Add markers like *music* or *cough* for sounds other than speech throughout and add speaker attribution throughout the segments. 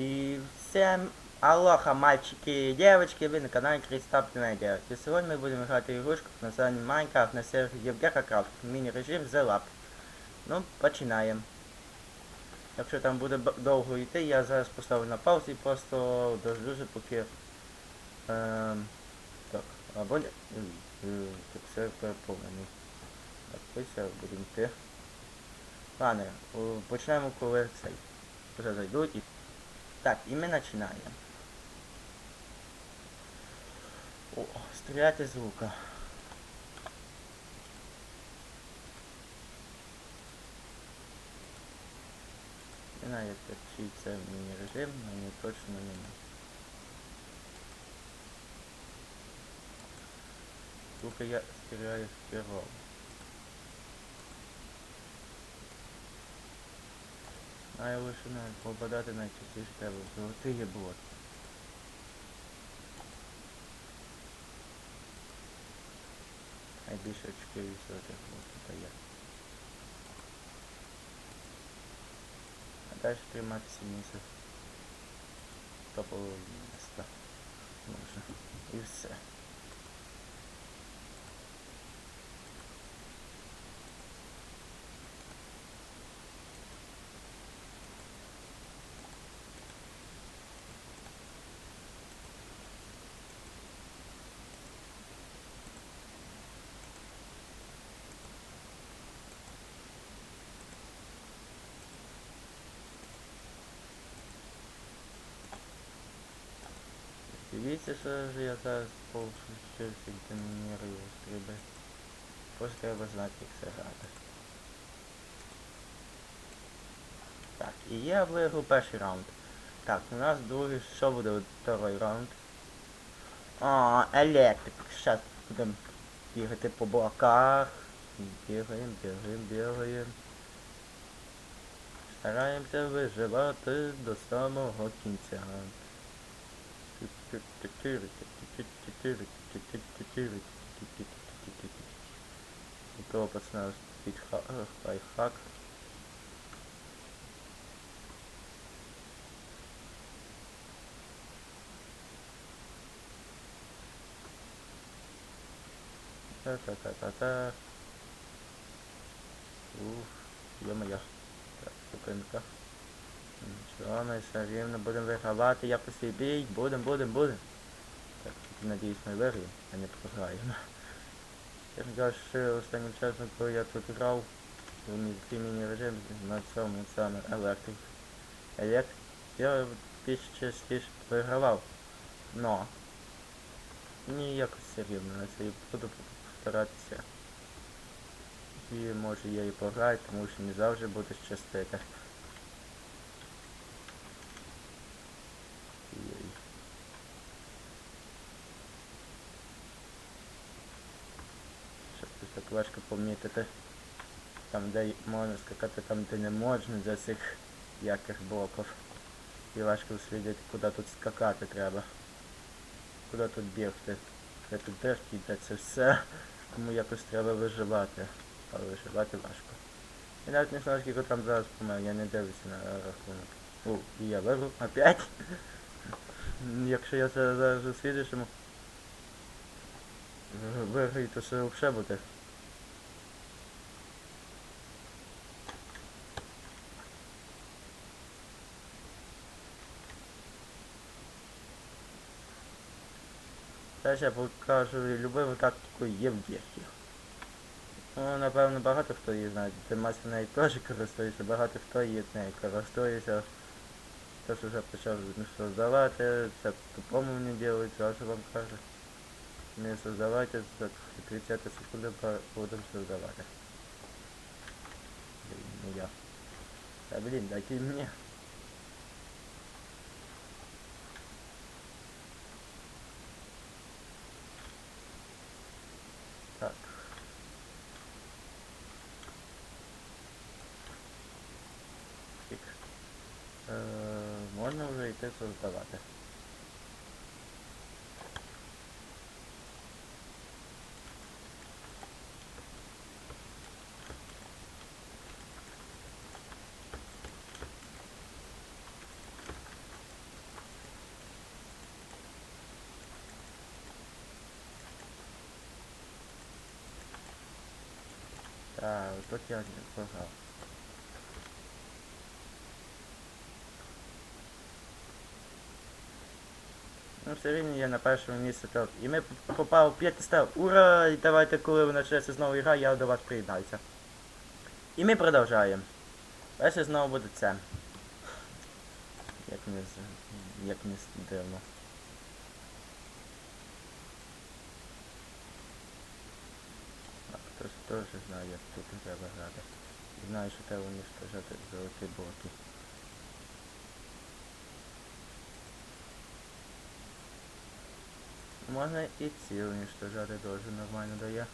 Speaker 1: И всем алоха, мальчики и девочки, вы на канале Кристап Медиа. И сегодня мы будем играть игрушку под названием Майнкрафт на сервере Євгека Крафт. Міні-режим The Lab. Ну, починаємо. Якщо там буде б- довго йти, я зараз поставлю на паузу і просто дождуся, поки... Ем, так, або... Так, все переповнений. Так, ось будемо йти. Ладно, почнемо, коли цей. Вже зайдуть і... Так, і ми починаємо. О, стріляти з лука. Не знаю, як це міні-режим, мені точно не. З лука я стріляю з первого. А я лише навіть попадати найчастіше треба золотий блок. Найбільше очки від золотих блоків дає. А далі триматися місце. Топового міста. Можна. І все. Дивіться, що ж я зараз повчився демонірую стріби. Просто треба знати, як це. Так, і я виграв перший раунд. Так, у нас другий, що буде другий раунд? А, електрик. Зараз будемо бігати по блоках. Бігаємо, бігаємо, бігаємо. Стараємося виживати до самого кінця. У того пацана під лайфхак. Та-та-та-та-та. Уф, ё-моё. Так, зупинка. Нічого, ми все рівно будемо вигравати, якось і бій, будемо, будемо, будемо. Так, надіюсь ми виграємо, а не програємо. *laughs* Чесно кажучи, останнім часом, коли я тут грав, у мій міні-режим на цьому саме електрик. Електрик я більш частіше вигравав. Но ні якось все рівно, на це і буду старатися. І може я і програю, тому що не завжди буде щастити. Ой. Щось тут так важко помітити. Там де можна скакати, там де не можна за цих яких блоків. І важко услідити, куди тут скакати треба. Куди тут бігти. Де тут йде це все. Тому якось треба виживати. Але виживати важко. Я навіть не знаю, скільки там зараз помер, я не дивлюся на рахунок. О, і я виграв опять. Якщо я це зараз у слідчому виграю, то це взагалі буде. Зараз я покажу любиму тактику Євгехів. Ну, напевно, багато хто її знає. Ти мастер нею теж користується, багато хто її нею користується. Хтось вже почав не создавати, це по-тупому не делать, сразу вам кажу. Не создавайте, так 30 секунди будемо создавати. Блін, не я. Та блін, дайте мені. Можно уже и те создавати. Так, тут я не сказав. Ну, все рівно я на першому місці топ. І ми попали в п'ятий став. Ура! І давайте, коли ви почнеться знову гра, я до вас приєднаюся. І ми продовжаємо. Перше знову буде це. Як не як не дивно. Хтось теж знає, як тут треба грати. Знаю, що треба уничтожати золоті блоки. Можна і ці уничтожати дуже нормально дає.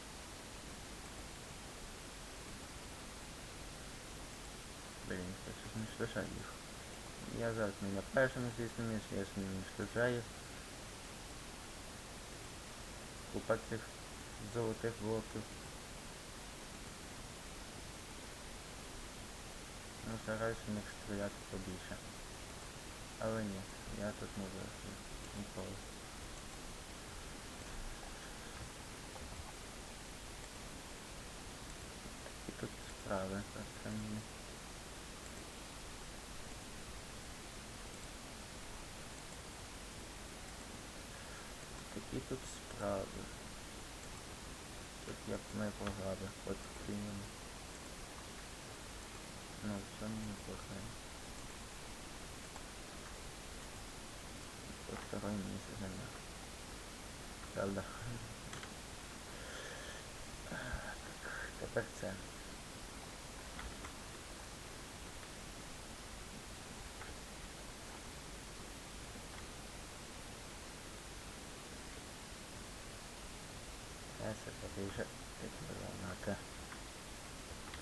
Speaker 1: Блін, хочу уничтожати їх. Я зараз не на першому, звісно, місці, я ж не уничтожаю. Купа цих золотих блоків. Ну, стараюся в них стріляти побільше. Але ні, я тут не виросла. Ніколи. І справи останні. Такі тут справи. Тут як програли, от кинемо. Ну, цьому не. Тут второй місяць заняв. Правда. Так, тепер це.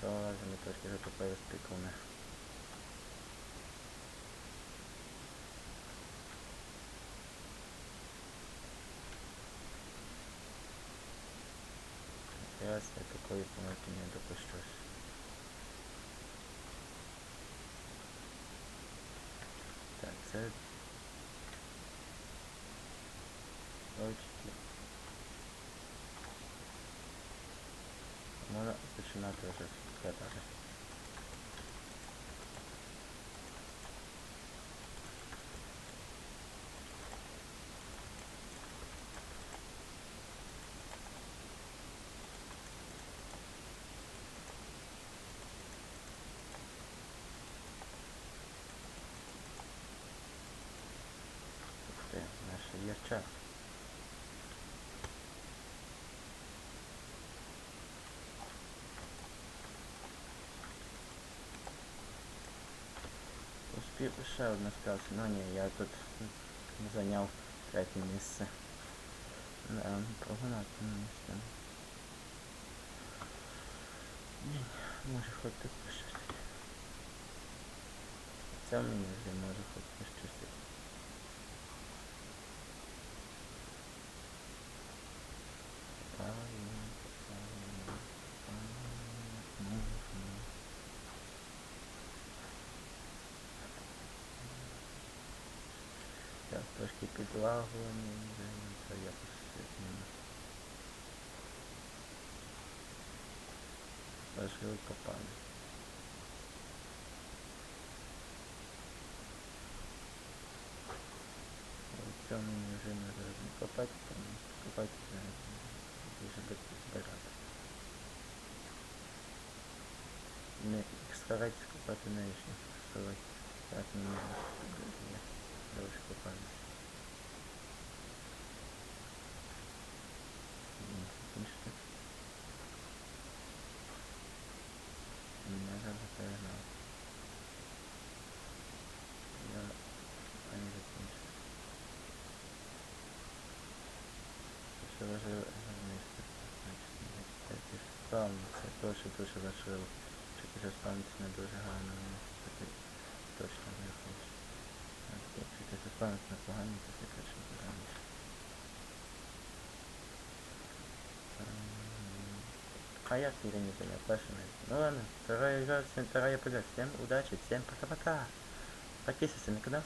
Speaker 1: As metas que eu tô para explicar, né? Teraz ja такої помилки не допущусь. Так, це... Очки. Можна починати вже складати. Ти, ще одна сказка. Ну ні, я тут зайняв третє місце. Да, прогнати місце. Ні, може хоч тут пощастить. Це мені вже може хоч пощастить. Правильно, правильно, правильно, можна. Так, трошки підлагування, це якось. Важливо попали. В цьому зараз не копати, там копати це більше буде збирати. Не старайтесь копати нижні, старайтесь. Так, не можна. Дальше копаємо. Ні, закінчити. Я зараз перегнав. Я... А не закінчив. Що важливо, гармоністика. Значить, не це спавно, це дуже дуже важливо. Щоб вже спавнити не дуже гарно, це точно не хочеш. Якщо ти заспавнити на погані, то ти точно поганиш. А я с не понял, Ну ладно, вторая игра, всем вторая победа. Всем удачи, всем пока-пока. Подписывайся на канал,